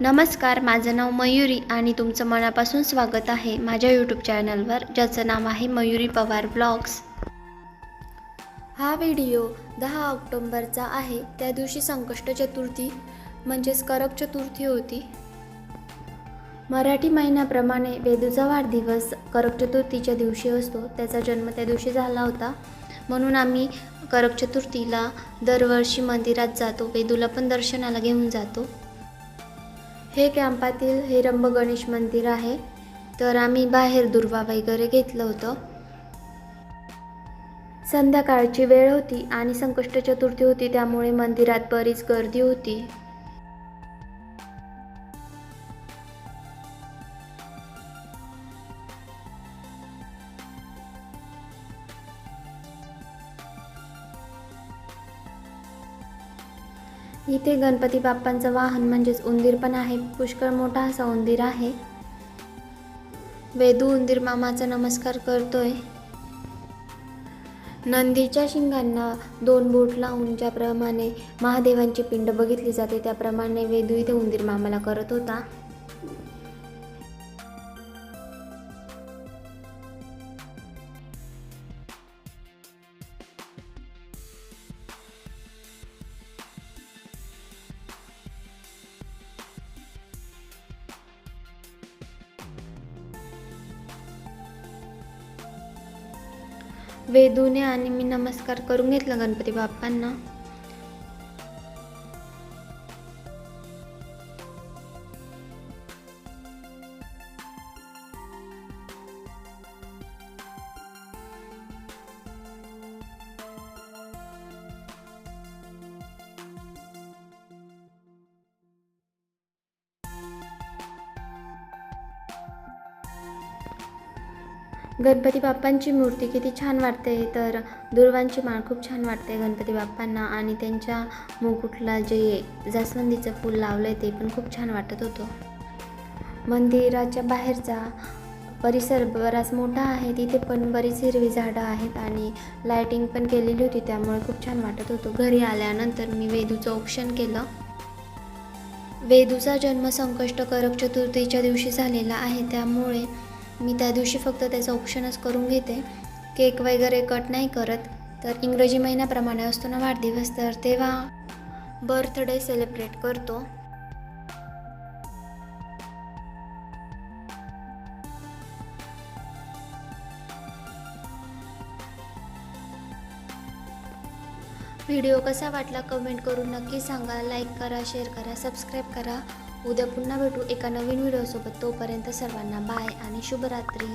नमस्कार माझं नाव मयुरी आणि तुमचं मनापासून स्वागत आहे माझ्या यूट्यूब चॅनलवर ज्याचं नाव आहे मयुरी पवार ब्लॉग्स. हा व्हिडिओ दहा ऑक्टोंबरचा आहे त्या दिवशी संकष्ट चतुर्थी म्हणजेच करक चतुर्थी होती. मराठी महिन्याप्रमाणे वेदूचा वाढदिवस करक चतुर्थीच्या दिवशी असतो त्याचा जन्म त्या दिवशी झाला होता. म्हणून आम्ही करक चतुर्थीला दरवर्षी मंदिरात जातो वेदूला पण दर्शनाला घेऊन जातो. हे कॅम्पातील हेरंब गणेश मंदिर आहे. तर आम्ही बाहेर दुर्वा वगैरे घेतलं होतं. संध्याकाळची वेळ होती आणि संकष्ट चतुर्थी होती त्यामुळे मंदिरात बरीच गर्दी होती. इथे गणपती बाप्पांचं वाहन म्हणजेच उंदीर पण आहे. पुष्कळ मोठा असा उंदीर आहे. वेदू उंदीर मामाचा नमस्कार करतोय. नंदीच्या शिंगांना दोन बोट लावून ज्याप्रमाणे महादेवांची पिंड बघितली जाते त्याप्रमाणे वेदू इथे उंदीर मामाला करत होता. वेदूने आणि मी नमस्कार करून घेतला गणपती बाप्पांना. गणपती बाप्पांची मूर्ती किती छान वाटते. तर दुर्वांची माळ खूप छान वाटते गणपती बाप्पांना. आणि त्यांच्या मुकुटला जे जास्वंदीचं फूल लावलं आहे ते पण खूप छान वाटत होतं. मंदिराच्या बाहेरचा परिसर बराच मोठा आहे. तिथे पण बरीच हिरवी झाडं आहेत आणि लायटिंग पण केलेली होती. त्यामुळे खूप छान वाटत होतं. घरी आल्यानंतर मी वेदूचं ऑप्शन केलं. वेदूचा जन्म संकष्ट करक चतुर्थीच्या दिवशी झालेला आहे. त्यामुळे मी त्या दिवशी फक्त त्याचं ऑप्शनच करून घेते. केक वगैरे कट नाही करत तर इंग्रजी महिन्याप्रमाणे असतो ना वाढदिवस तर तेव्हा बर्थडे सेलिब्रेट करतो. व्हिडिओ कसा वाटला कमेंट करून नक्की सांगा लाईक करा शेअर करा सबस्क्राईब करा. उद्या पुन्हा भेटू एका नवीन व्हिडिओसोबत. तोपर्यंत सर्वांना बाय आणि शुभरात्री.